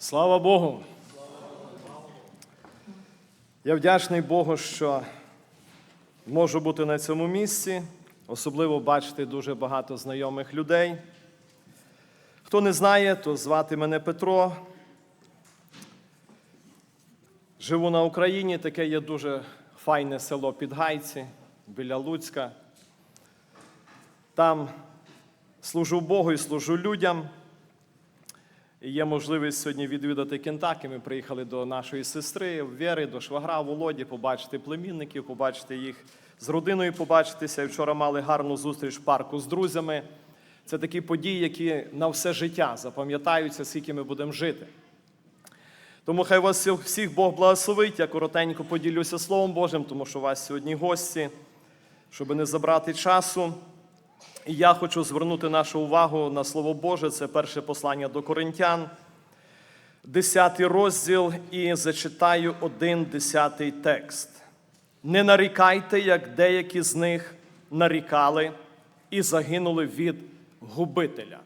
Слава Богу! Я вдячний Богу, що можу бути на цьому місці, особливо бачити дуже багато знайомих людей. Хто не знає, то звати мене Петро. Живу на Україні, таке є дуже файне село Підгайці біля Луцька. Там служу Богу і служу людям. Є можливість сьогодні відвідати Кентакі. Ми приїхали до нашої сестри Вєри, до швагра Володі, побачити племінників, побачити їх з родиною, побачитися. Вчора мали гарну зустріч в парку з друзями. Це такі події, які на все життя запам'ятаються, скільки ми будемо жити. Тому хай вас всіх Бог благословить. Я коротенько поділюся Словом Божим, тому що у вас сьогодні гості, щоб не забрати часу. Я хочу звернути нашу увагу на Слово Боже. Це перше послання до Коринтян, 10 розділ, і зачитаю один десятий текст. Не нарікайте, як деякі з них нарікали і загинули від губителя.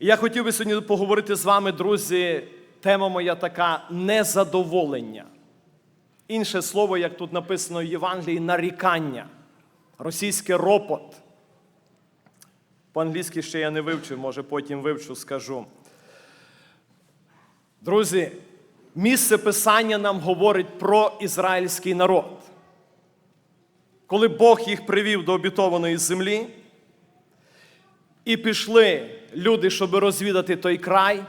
Я хотів би сьогодні поговорити з вами, друзі. Тема моя така незадоволення. Інше слово, як тут написано в Євангелії, нарікання, російське ропот. По-англійськи ще я не вивчив, може потім вивчу, скажу. Друзі, місце Писання нам говорить про ізраїльський народ. Коли Бог їх привів до обітованої землі, і пішли люди, щоб розвідати той край,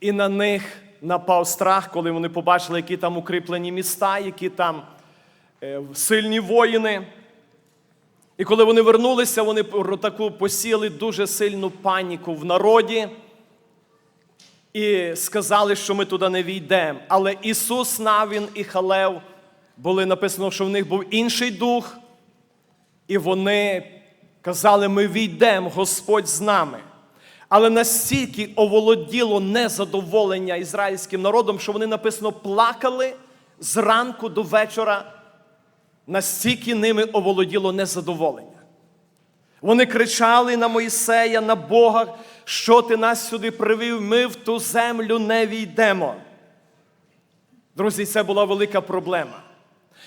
і на них напав страх, коли вони побачили, які там укріплені міста, які там е, сильні воїни. І коли вони вернулися, вони таку посіяли дуже сильну паніку в народі і сказали, що ми туди не війдемо. Але Ісус, Навін і Халев були написано, що в них був інший дух, і вони казали, ми війдемо, Господь з нами. Але настільки оволоділо незадоволення ізраїльським народом, що вони написано плакали зранку до вечора настільки ними оволоділо незадоволення. Вони кричали на Моїсея, на Бога, що ти нас сюди привів, ми в ту землю не війдемо. Друзі, це була велика проблема.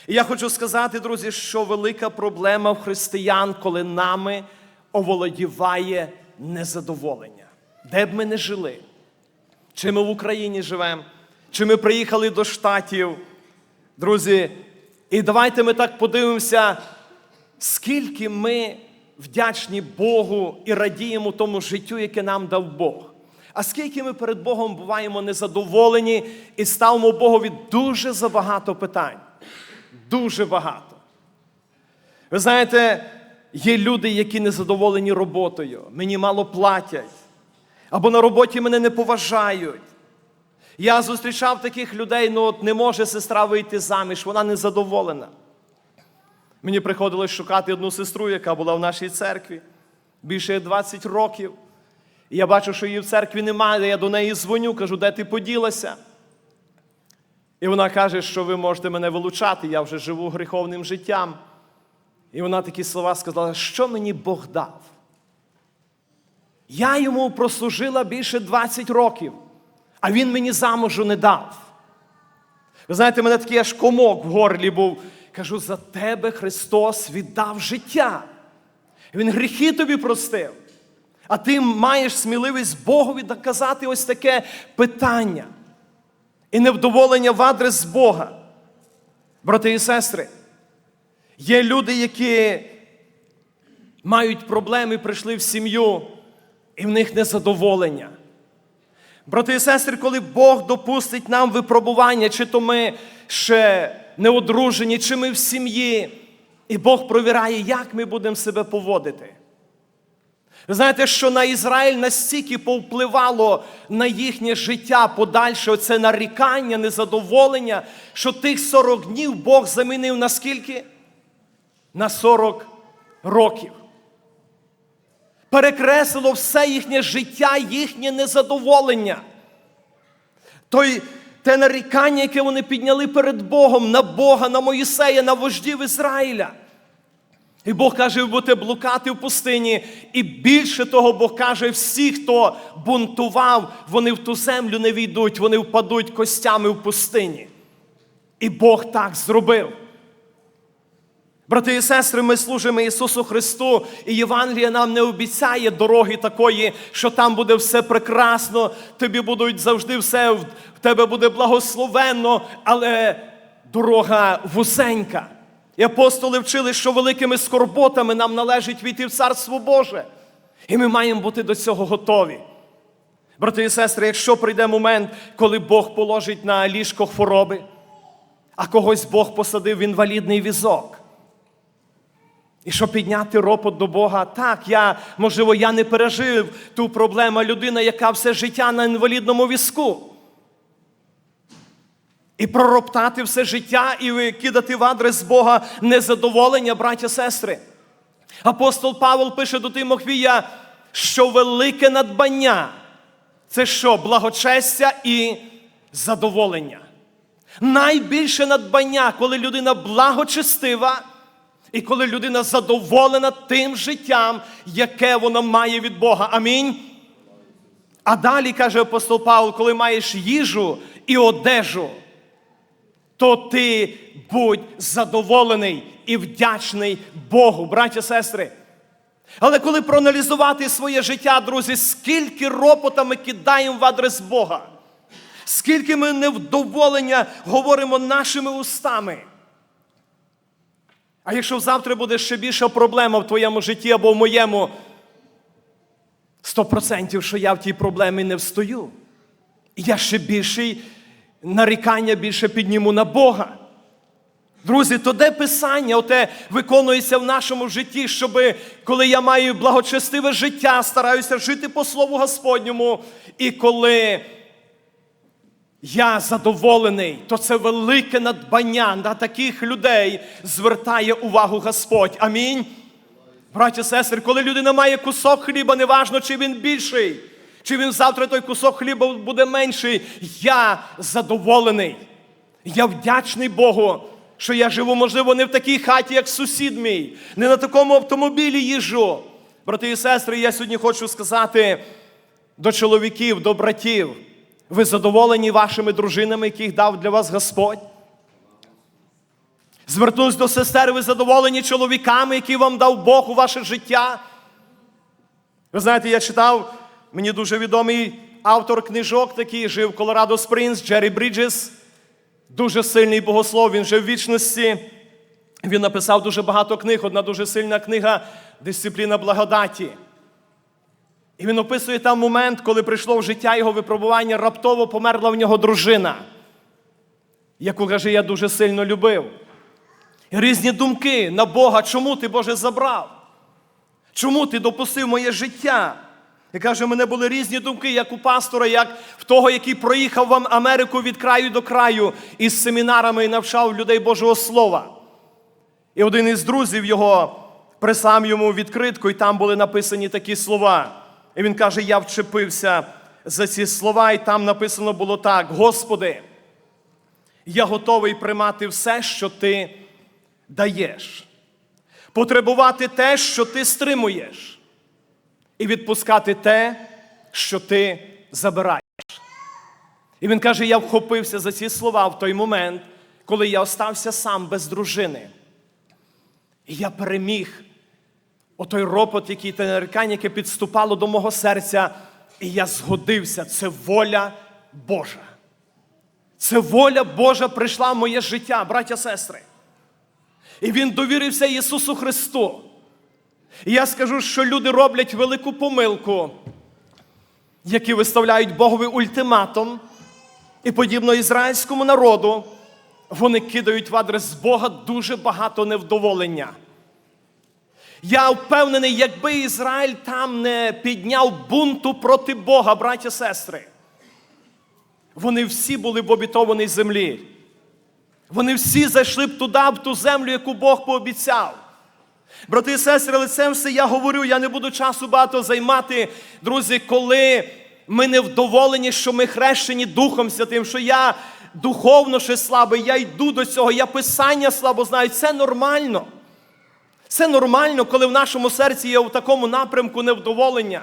І я хочу сказати, друзі, що велика проблема в християн, коли нами оволодіває незадоволення. Де б ми не жили, чи ми в Україні живемо, чи ми приїхали до Штатів. Друзі, і давайте ми так подивимося, скільки ми вдячні Богу і радіємо тому життю, яке нам дав Бог. А скільки ми перед Богом буваємо незадоволені і ставимо Богові дуже забагато питань. Дуже багато. Ви знаєте, є люди, які незадоволені роботою, мені мало платять, або на роботі мене не поважають. Я зустрічав таких людей, ну от не може сестра вийти заміж, вона не задоволена. Мені приходилось шукати одну сестру, яка була в нашій церкві більше 20 років. І я бачу, що її в церкві немає. Я до неї дзвоню, кажу, де ти поділася? І вона каже, що ви можете мене вилучати, я вже живу гріховним життям. І вона такі слова сказала, що мені Бог дав? Я йому прослужила більше 20 років а він мені замужу не дав. Ви знаєте, мене такий аж комок в горлі був. Кажу, за тебе Христос віддав життя. Він гріхи тобі простив. А ти маєш сміливість Богові доказати ось таке питання і невдоволення в адрес Бога. Брати і сестри, є люди, які мають проблеми, прийшли в сім'ю, і в них незадоволення. Брати і сестри, коли Бог допустить нам випробування, чи то ми ще не одружені, чи ми в сім'ї, і Бог провіряє, як ми будемо себе поводити. Ви знаєте, що на Ізраїль настільки повпливало на їхнє життя подальше оце нарікання, незадоволення, що тих 40 днів Бог замінив на скільки? На 40 років перекреслило все їхнє життя, їхнє незадоволення. Той, Те нарікання, яке вони підняли перед Богом на Бога, на Моїсея, на вождів Ізраїля. І Бог каже, ви будете блукати в пустині. І більше того, Бог каже, всі, хто бунтував, вони в ту землю не війдуть, вони впадуть костями в пустині. І Бог так зробив. Брати і сестри, ми служимо Ісусу Христу, і Євангелія нам не обіцяє дороги такої, що там буде все прекрасно, тобі будуть завжди все, в тебе буде благословенно, але дорога вузенька. І апостоли вчили, що великими скорботами нам належить війти в Царство Боже. І ми маємо бути до цього готові. Брати і сестри, якщо прийде момент, коли Бог положить на ліжко хвороби, а когось Бог посадив в інвалідний візок. І щоб підняти ропот до Бога, так, я, можливо, я не пережив ту проблему людина, яка все життя на інвалідному візку. І пророптати все життя і кидати в адрес Бога незадоволення, браття сестри. Апостол Павел пише до Тимофія, що велике надбання це що? Благочестя і задоволення. Найбільше надбання, коли людина благочестива, і коли людина задоволена тим життям, яке вона має від Бога. Амінь. А далі каже апостол Павло, коли маєш їжу і одежу, то ти будь задоволений і вдячний Богу, браття сестри. Але коли проаналізувати своє життя, друзі, скільки ропота ми кидаємо в адрес Бога, скільки ми невдоволення говоримо нашими устами. А якщо завтра буде ще більша проблема в твоєму житті або в моєму, 100% що я в тій проблемі не встою. І я ще більший нарікання більше підніму на Бога. Друзі, то де Писання, оте виконується в нашому житті, щоб коли я маю благочестиве життя, стараюся жити по Слову Господньому, і коли я задоволений, то це велике надбання на таких людей звертає увагу Господь. Амінь. Браття, сестри, коли людина має кусок хліба, неважно, чи він більший, чи він завтра той кусок хліба буде менший. Я задоволений. Я вдячний Богу, що я живу, можливо, не в такій хаті, як сусід мій, не на такому автомобілі їжу. Брати і сестри, я сьогодні хочу сказати до чоловіків, до братів. Ви задоволені вашими дружинами, яких дав для вас Господь? Звернусь до сестер, ви задоволені чоловіками, які вам дав Бог у ваше життя. Ви знаєте, я читав, мені дуже відомий автор книжок, такий жив Колорадо Спрінс, Джері Бріджес. Дуже сильний богослов, він жив в вічності. Він написав дуже багато книг. Одна дуже сильна книга Дисципліна благодаті. І він описує там момент, коли прийшло в життя його випробування, раптово померла в нього дружина, яку каже, я дуже сильно любив. І різні думки на Бога, чому ти, Боже, забрав? Чому ти допустив моє життя? І каже, у мене були різні думки, як у пастора, як в того, який проїхав в Америку від краю до краю із семінарами і навчав людей Божого Слова. І один із друзів його прислав йому відкритку, і там були написані такі слова. І він каже: Я вчепився за ці слова, і там написано було так: Господи, я готовий приймати все, що Ти даєш, потребувати те, що ти стримуєш, і відпускати те, що ти забираєш. І він каже: я вхопився за ці слова в той момент, коли я остався сам без дружини. І я переміг отой ропот, який те нарікання, яке підступало до мого серця, і я згодився. Це воля Божа. Це воля Божа прийшла в моє життя, браття сестри. І він довірився Ісусу Христу. І я скажу, що люди роблять велику помилку, які виставляють Богові ультиматум, і подібно ізраїльському народу, вони кидають в адрес Бога дуже багато невдоволення. Я впевнений, якби Ізраїль там не підняв бунту проти Бога, браті сестри, вони всі були в обітованій землі. Вони всі зайшли б туди, в ту землю, яку Бог пообіцяв. Брати і сестри, це все я говорю, я не буду часу багато займати, друзі, коли ми не вдоволені, що ми хрещені Духом Святим, що я духовно ще слабий, я йду до цього, я писання слабо знаю, це нормально. Це нормально, коли в нашому серці є в такому напрямку невдоволення.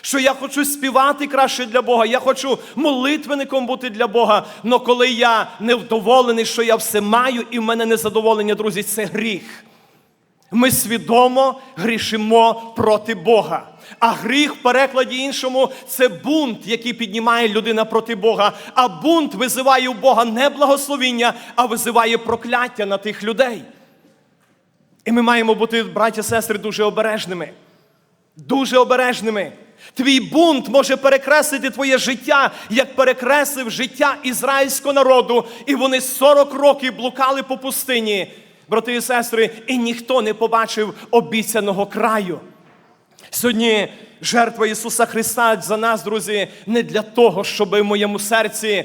Що я хочу співати краще для Бога, я хочу молитвенником бути для Бога. Но коли я невдоволений, що я все маю, і в мене незадоволення, друзі, це гріх. Ми свідомо грішимо проти Бога. А гріх в перекладі іншому це бунт, який піднімає людина проти Бога. А бунт визиває у Бога не благословіння, а визиває прокляття на тих людей. І ми маємо бути, браті сестри, дуже обережними. Дуже обережними. Твій бунт може перекреслити твоє життя, як перекреслив життя ізраїльського народу. І вони 40 років блукали по пустині, брати і сестри, і ніхто не побачив обіцяного краю. Сьогодні жертва Ісуса Христа за нас, друзі, не для того, щоб в моєму серці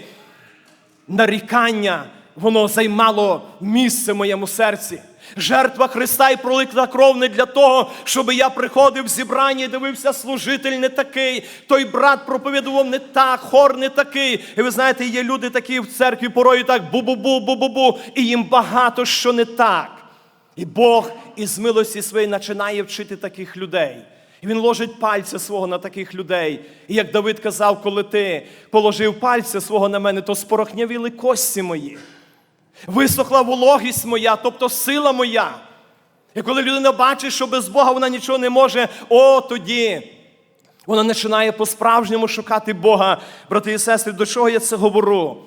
нарікання, воно займало місце в моєму серці. Жертва Христа і пролита кров не для того, щоб я приходив в зібрання і дивився, служитель не такий, той брат проповідував не так, хор не такий. І ви знаєте, є люди такі в церкві порою так бу-бу-бу, бу-бу-бу, і їм багато що не так. І Бог із милості своєї починає вчити таких людей. І він ложить пальця свого на таких людей. І як Давид казав, коли ти положив пальця свого на мене, то спорохнявіли кості мої. Висохла вологість моя, тобто сила моя. І коли людина бачить, що без Бога вона нічого не може, о тоді вона починає по-справжньому шукати Бога. Брати і сестри, до чого я це говорю?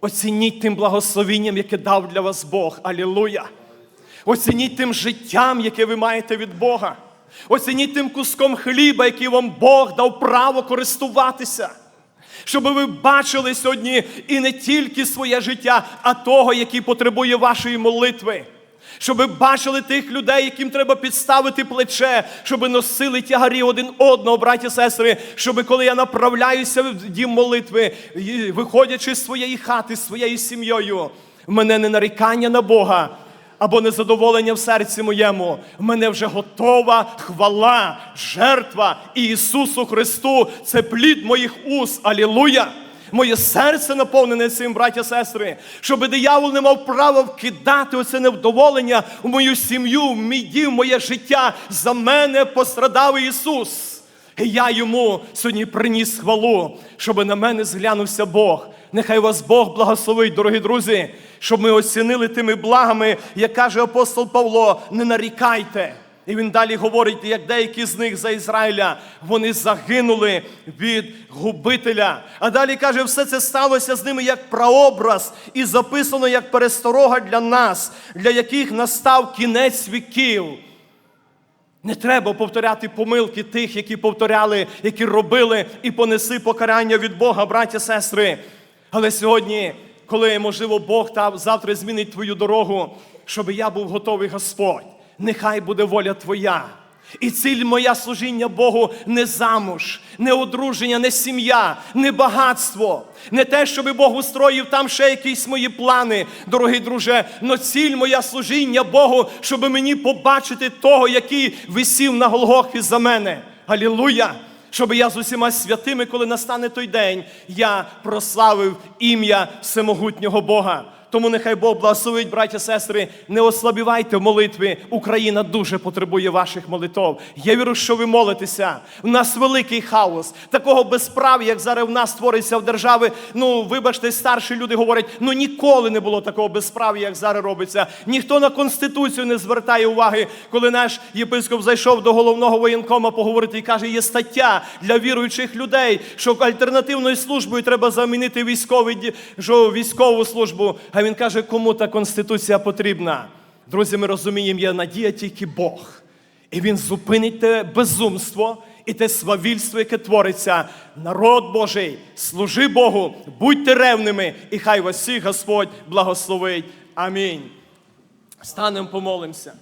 Оцініть тим благословінням, яке дав для вас Бог. Алілуя! Оцініть тим життям, яке ви маєте від Бога. Оцініть тим куском хліба, який вам Бог дав право користуватися. Щоб ви бачили сьогодні і не тільки своє життя, а того, який потребує вашої молитви. Щоб ви бачили тих людей, яким треба підставити плече, щоб носили тягарі один одного, браті сестри, щоб коли я направляюся в дім молитви, виходячи з своєї хати, з своєю сім'єю, в мене не нарікання на Бога, або незадоволення в серці моєму. В мене вже готова хвала, жертва Ісусу Христу. Це плід моїх уст. Алілуя! Моє серце наповнене цим, браття сестри, щоб диявол не мав права вкидати оце невдоволення в мою сім'ю, в мій дім, в моє життя. За мене пострадав Ісус. І я йому сьогодні приніс хвалу, щоб на мене зглянувся Бог. Нехай вас Бог благословить, дорогі друзі, щоб ми оцінили тими благами, як каже апостол Павло, не нарікайте. І він далі говорить, як деякі з них за Ізраїля вони загинули від губителя. А далі каже, все це сталося з ними як прообраз, і записано як пересторога для нас, для яких настав кінець віків. Не треба повторяти помилки тих, які повторяли, які робили і понеси покарання від Бога, браті, сестри. Але сьогодні, коли, можливо, Бог там завтра змінить твою дорогу, щоб я був готовий, Господь, нехай буде воля Твоя. І ціль моя служіння Богу не замуж, не одруження, не сім'я, не багатство, не те, щоб Бог устроїв там ще якісь мої плани, дорогий друже. Но ціль моя служіння Богу, щоб мені побачити того, який висів на Голгофі за мене. Алілуя! Щоб я з усіма святими, коли настане той день, я прославив ім'я всемогутнього Бога. Тому нехай Бог благословить, браття, сестри, не ослабівайте в молитві. Україна дуже потребує ваших молитов. Я вірю, що ви молитеся. У нас великий хаос. Такого безправ'я, як зараз в нас твориться в державі. Ну, вибачте, старші люди говорять, ну ніколи не було такого безправ'я, як зараз робиться. Ніхто на конституцію не звертає уваги, коли наш єпископ зайшов до головного воєнкома поговорити і каже, є стаття для віруючих людей, що альтернативною службою треба замінити військовий що військову службу. А він каже, кому та конституція потрібна. Друзі, ми розуміємо, є надія тільки Бог. І він зупинить те безумство і те свавільство, яке твориться. Народ Божий, служи Богу, будьте ревними, і хай вас всіх Господь благословить. Амінь. Станемо, помолимося.